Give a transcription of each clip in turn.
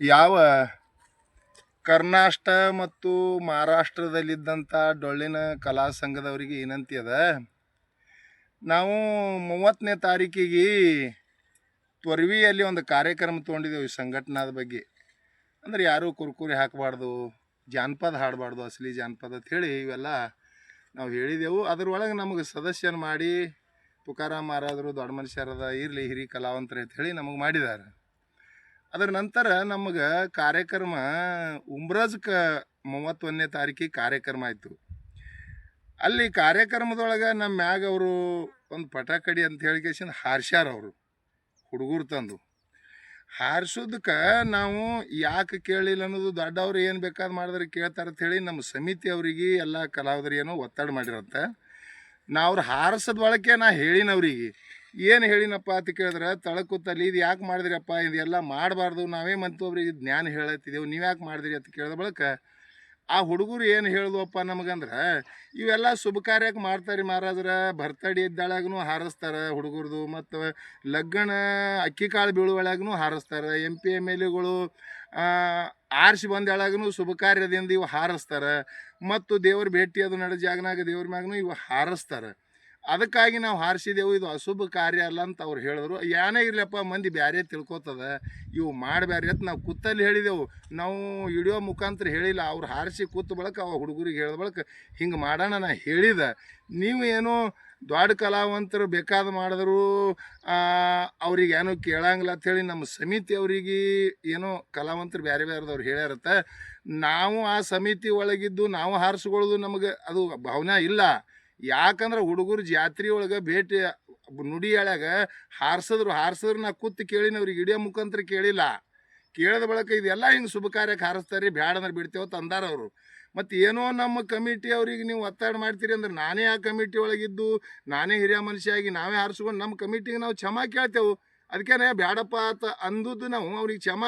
ಯಾವ ಕರ್ನಾಟಕ ಮತ್ತು ಮಹಾರಾಷ್ಟ್ರದಲ್ಲಿದ್ದಂಥ ಡೊಳ್ಳಿನ ಕಲಾ ಸಂಘದವರಿಗೆ ಏನಂತಿ ಅದ. ನಾವು ಮೂವತ್ತನೇ ತಾರೀಕಿಗೆ ತ್ವರ್ವಿಯಲ್ಲಿ ಒಂದು ಕಾರ್ಯಕ್ರಮ ತೊಗೊಂಡಿದ್ದೇವೆ ಈ ಸಂಘಟನಾದ ಬಗ್ಗೆ. ಅಂದ್ರೆ ಯಾರೂ ಕುರ್ಕುರಿ ಹಾಕಬಾರ್ದು, ಜಾನಪದ ಹಾಡಬಾರ್ದು, ಅಸಲಿ ಜಾನಪದ ಹೇಳಿ ಇವೆಲ್ಲ ನಾವು ಹೇಳಿದೆವು. ಅದರೊಳಗೆ ನಮಗೆ ಸದಸ್ಯನ ಮಾಡಿ, ತುಕಾರಾಮ್ ಮಹಾರಾಜರು ದೊಡ್ಡ ಮನುಷ್ಯರದ ಇರಲಿ ಹಿರಿ ಕಲಾವಂತರು ಅಂತ ಹೇಳಿ ನಮಗೆ ಮಾಡಿದ್ದಾರೆ. ಅದರ ನಂತರ ನಮಗೆ ಕಾರ್ಯಕ್ರಮ ಉಮ್ರಜ್ಕ ಮೂವತ್ತೊಂದನೇ ತಾರೀಕಿಗೆ ಕಾರ್ಯಕ್ರಮ ಆಯಿತು. ಅಲ್ಲಿ ಕಾರ್ಯಕ್ರಮದೊಳಗೆ ನಮ್ಮ ಮ್ಯಾಗ ಅವರು ಒಂದು ಪಟಾಕಡಿ ಅಂತ ಹೇಳಿ ಹಾರ್ಸ್ಯಾರ ಅವರು, ಹುಡುಗರು ತಂದು. ಹಾರಿಸೋದಕ್ಕೆ ನಾವು ಯಾಕೆ ಕೇಳಿಲ್ಲ ಅನ್ನೋದು ದೊಡ್ಡವ್ರು ಏನು ಬೇಕಾದ್ ಮಾಡಿದ್ರೆ ಕೇಳ್ತಾರೆ ಹೇಳಿ ನಮ್ಮ ಸಮಿತಿ ಅವರಿಗೆ, ಎಲ್ಲ ಕಲಾವಿದರು ಏನೋ ಒತ್ತಡ ಮಾಡಿರಂತೆ. ನಾ ಅವ್ರು ಹಾರಿಸೋದ್ ಒಳಕ್ಕೆ ನಾ ಹೇಳಿನವ್ರಿಗೆ. ಏನು ಹೇಳಿನಪ್ಪ ಅಂತ ಕೇಳಿದ್ರೆ ತಳಕುತ್ತಲ್ಲಿ ಇದು ಯಾಕೆ ಮಾಡಿದ್ರಪ್ಪ ಇದೆಲ್ಲ ಮಾಡಬಾರ್ದು. ನಾವೇ ಮಂತು ಅವ್ರಿಗೆ ಜ್ಞಾನ ಹೇಳತ್ತಿದ್ದೆವು ನೀವು ಯಾಕೆ ಮಾಡಿದ್ರಿ ಅಂತ ಕೇಳಿದ ಬಳಿಕ, ಆ ಹುಡುಗರು ಏನು ಹೇಳಿದ್ವಪ್ಪ ನಮಗಂದ್ರೆ, ಇವೆಲ್ಲ ಶುಭ ಕಾರ್ಯಕ್ಕೆ ಮಾಡ್ತಾರೆ ಮಹಾರಾಜರ. ಭರ್ತಡಿ ಇದ್ದಾಳಾಗೂ ಹಾರಿಸ್ತಾರೆ ಹುಡುಗರದು, ಮತ್ತು ಲಗ್ನ ಅಕ್ಕಿ ಕಾಳು ಬೀಳುವಳಾಗೂ ಹಾರಿಸ್ತಾರೆ. ಎಂ ಪಿ ಎಂ ಎಲ್ ಎಗಳು ಆರಿಸಿ ಬಂದಾಳಾಗೂ ಶುಭ ಕಾರ್ಯದಿಂದ ಇವು ಹಾರಿಸ್ತಾರೆ. ಮತ್ತು ದೇವ್ರ ಭೇಟಿ ಅದು ನಡೆದ ಜಾಗನಾಗ ದೇವ್ರ ಮ್ಯಾಗೂ ಇವು ಹಾರಿಸ್ತಾರೆ. ಅದಕ್ಕಾಗಿ ನಾವು ಹಾರಿಸಿದೆವು, ಇದು ಅಶುಭ ಕಾರ್ಯ ಅಲ್ಲ ಅಂತ ಅವ್ರು ಹೇಳಿದ್ರು. ಏನೇ ಇರ್ಲಪ್ಪ, ಮಂದಿ ಬ್ಯಾರೆ ತಿಳ್ಕೊತದ. ಇವು ಮಾಡಬ್ಯಾರೆ ಅಂತ ನಾವು ಕೂತಲ್ಲಿ ಹೇಳಿದೆವು. ನಾವು ವಿಡಿಯೋ ಮುಖಾಂತರ ಹೇಳಿಲ್ಲ. ಅವ್ರು ಹಾರಿಸಿ ಕೂತ ಬಳಕ, ಅವ ಹುಡುಗರಿಗೆ ಹೇಳಿದ ಬಳಕ, ಹಿಂಗೆ ಮಾಡೋಣ ನಾ ಹೇಳಿದ. ನೀವು ಏನೋ ದೊಡ್ಡ ಕಲಾವಂತರು ಬೇಕಾದ ಮಾಡಿದ್ರು ಅವ್ರಿಗೆ ಏನೋ ಕೇಳಂಗಿಲ್ಲ ಅಂಥೇಳಿ ನಮ್ಮ ಸಮಿತಿ ಅವರಿಗೆ ಏನೋ ಕಲಾವಂತರು ಬೇರೆ ಬೇರೆದವ್ರು ಹೇಳ್ಯಾರತ್ತ. ನಾವು ಆ ಸಮಿತಿ ಒಳಗಿದ್ದು, ನಾವು ಹಾರಿಸ್ಕೊಳ್ಳೋದು ನಮಗೆ ಅದು ಭಾವನೆ ಇಲ್ಲ. ಯಾಕಂದ್ರೆ ಹುಡುಗರು ಜಾತ್ರೆ ಒಳಗೆ ಭೇಟಿ ನುಡಿ ಎಳ್ಯಾಗ ಹಾರಿಸಿದ್ರು ಹಾರಿಸಿದ್ರು ನಾ ಕೂತು ಕೇಳಿನ ಅವ್ರಿಗೆ ಇಡಿಯೋ ಮುಖಾಂತರ ಕೇಳಿಲ್ಲ. ಕೇಳಿದ ಬಳಿಕ ಇದೆಲ್ಲ ಹಿಂಗೆ ಶುಭ ಕಾರ್ಯಕ್ಕೆ ಹಾರಿಸ್ತಾರೆ ಬ್ಯಾಡ ಅಂದ್ರೆ ಬಿಡ್ತೇವೆ ತಂದಾರ ಅವರು. ಮತ್ತು ಏನೋ ನಮ್ಮ ಕಮಿಟಿ ಅವ್ರಿಗೆ ನೀವು ಒತ್ತಾಯ ಮಾಡ್ತೀರಿ ಅಂದ್ರೆ ನಾನೇ ಆ ಕಮಿಟಿ ಒಳಗಿದ್ದು, ನಾನೇ ಹಿರಿಯ ಮನುಷ್ಯ ಆಗಿ ನಾವೇ ಹಾರಿಸ್ಕೊಂಡು ನಮ್ಮ ಕಮಿಟಿಗೆ ನಾವು ಕ್ಷಮಾ ಕೇಳ್ತೇವೆ. ಅದಕ್ಕೇನೆ ಬ್ಯಾಡಪ್ಪ ಅಂತ ಅಂದದ್ದು ನಾವು ಅವ್ರಿಗೆ ಕ್ಷಮ,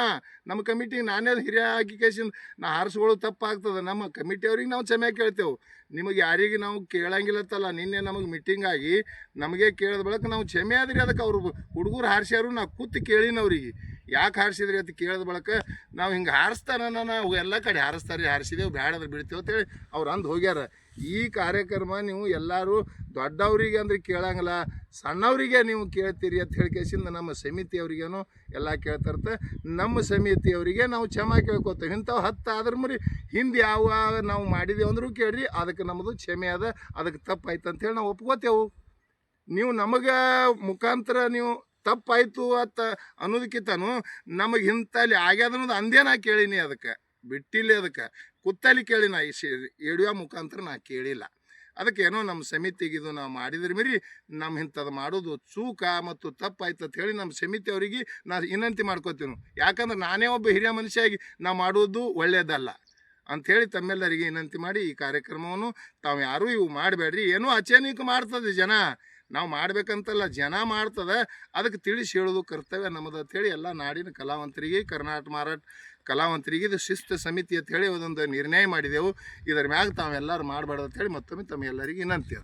ನಮ್ಮ ಕಮಿಟಿಗೆ ನಾನೇ ಹಿರಿಯ ಹಾಕಿ ಕೇಸಿಂದ ನಾ ಹಾರಿಸ್ಕೊಳ್ಳೋದು ತಪ್ಪಾಗ್ತದೆ. ನಮ್ಮ ಕಮಿಟಿ ಅವ್ರಿಗೆ ನಾವು ಕ್ಷಮೆ ಕೇಳ್ತೇವೆ. ನಿಮಗೆ ಯಾರಿಗೆ ನಾವು ಕೇಳಂಗಿಲ್ಲತ್ತಲ್ಲ, ನಿನ್ನೆ ನಮಗೆ ಮೀಟಿಂಗ್ ಆಗಿ ನಮಗೆ ಕೇಳಿದ ಬಳಕ ನಾವು ಕ್ಷಮೆ ಆದ್ರೆ ಅದಕ್ಕೆ ಅವರು ಹುಡುಗರು ಹಾರಿಸ್ಯಾರು, ನಾ ಕೂತು ಕೇಳಿನವ್ರಿಗೆ ಯಾಕೆ ಹಾರಿಸಿದ್ರಿ ಅಂತ ಕೇಳಿದ ಬಳಕ ನಾವು ಹಿಂಗೆ ಹಾರಿಸ್ತಾನ ನಾವು ಎಲ್ಲ ಕಡೆ ಹಾರಿಸ್ತಾರೆ, ಹಾರಿಸಿದೆವು, ಬ್ಯಾಡದ್ರೆ ಬಿಡ್ತೇವೆ ಅಂತೇಳಿ ಅವ್ರು ಅಂದು ಹೋಗ್ಯಾರ. ಈ ಕಾರ್ಯಕ್ರಮ ನೀವು ಎಲ್ಲರೂ ದೊಡ್ಡವರಿಗೆ ಅಂದ್ರೆ ಕೇಳಂಗಿಲ್ಲ, ಸಣ್ಣವರಿಗೆ ನೀವು ಕೇಳ್ತೀರಿ ಅಂತ ಹೇಳಿ ಕೇಸಿಂದ ನಮ್ಮ ಸಮಿತಿಯವ್ರಿಗೇನು ಎಲ್ಲ ಕೇಳ್ತಾರತ್ತೆ ನಮ್ಮ ಸಮಿತಿಯವರಿಗೆ ನಾವು ಕ್ಷಮೆ ಕೇಳ್ಕೊತೇವೆ. ಇಂಥವು ಹತ್ತು ಆದ್ರೆ ಮರಿ ಹಿಂದೆ ಯಾವ ನಾವು ಮಾಡಿದೆವು ಅಂದ್ರೂ ಕೇಳ್ರಿ ಅದಕ್ಕೆ ನಮ್ಮದು ಕ್ಷಮೆ ಅದ ಅದಕ್ಕೆ ತಪ್ಪಾಯ್ತು ಅಂತೇಳಿ ನಾವು ಒಪ್ಕೋತೇವು. ನೀವು ನಮಗೆ ಮುಖಾಂತರ ನೀವು ತಪ್ಪಾಯ್ತು ಅಂತ ಅನ್ನೋದಕ್ಕಿಂತನೂ ನಮಗೆ ಇಂಥಲ್ಲಿ ಆಗ್ಯದ ಅನ್ನೋದು ಅಂದೇ ನಾ ಕೇಳೀನಿ ಅದಕ್ಕೆ. ಬಿಟ್ಟಿಲ್ಲ ಅದಕ್ಕೆ. ಕುತ್ತಲ್ಲಿ ಕೇಳಿ ನಾ ಎಡಿಯೋ ಮುಖಾಂತರ ನಾ ಕೇಳಿಲ್ಲ. ಅದಕ್ಕೆ ಏನೋ ನಮ್ಮ ಸಮಿತಿಗೆ ಇದು ನಾವು ಮಾಡಿದ್ರ ಮೀರಿ ನಮ್ಮ ಇಂಥದ್ದು ಮಾಡೋದು ಚೂಕ ಮತ್ತು ತಪ್ಪಾಯ್ತು ಅಂತ ಹೇಳಿ ನಮ್ಮ ಸಮಿತಿ ಅವರಿಗೆ ನಾ ವಿನಂತಿ ಮಾಡ್ಕೋತೀವಿ ಯಾಕಂದ್ರೆ ನಾನೇ ಒಬ್ಬ ಹಿರಿಯ ಮನುಷ್ಯಾಗಿ ನಾವು ಮಾಡೋದು ಒಳ್ಳೆಯದಲ್ಲ ಅಂಥೇಳಿ ತಮ್ಮೆಲ್ಲರಿಗೆ ವಿನಂತಿ ಮಾಡಿ ಈ ಕಾರ್ಯಕ್ರಮವನ್ನು ತಾವು ಯಾರೂ ಇವು ಮಾಡಬೇಡ್ರಿ. ಏನೋ ಅಚಾನಕ್ ಮಾಡ್ತದೆ ಜನ. ನಾವು ಮಾಡ್ಬೇಕಂತಲ್ಲ ಜನ ಮಾಡ್ತದೆ ಅದಕ್ಕೆ ತಿಳಿಸಿ ಹೇಳೋದು ಕರ್ತವ್ಯ ನಮ್ಮದು ಅಂತೇಳಿ ಎಲ್ಲ ನಾಡಿನ ಕಲಾವಂತರಿಗೆ, ಕರ್ನಾಟಕ ಮಾರಾಟ ಕಲಾವಂತರಿಗೆ ಇದು ಶಿಸ್ತು ಸಮಿತಿ ಅಂತ ಹೇಳಿ ಒಂದೊಂದು ನಿರ್ಣಯ ಮಾಡಿದೆವು. ಇದರ ಮ್ಯಾಗ ತಾವೆಲ್ಲರೂ ಮಾಡಬಾರ್ದು ಅಂತೇಳಿ ಮತ್ತೊಮ್ಮೆ ತಮ್ಮ ಎಲ್ಲರಿಗೆ ವಿನಂತಿ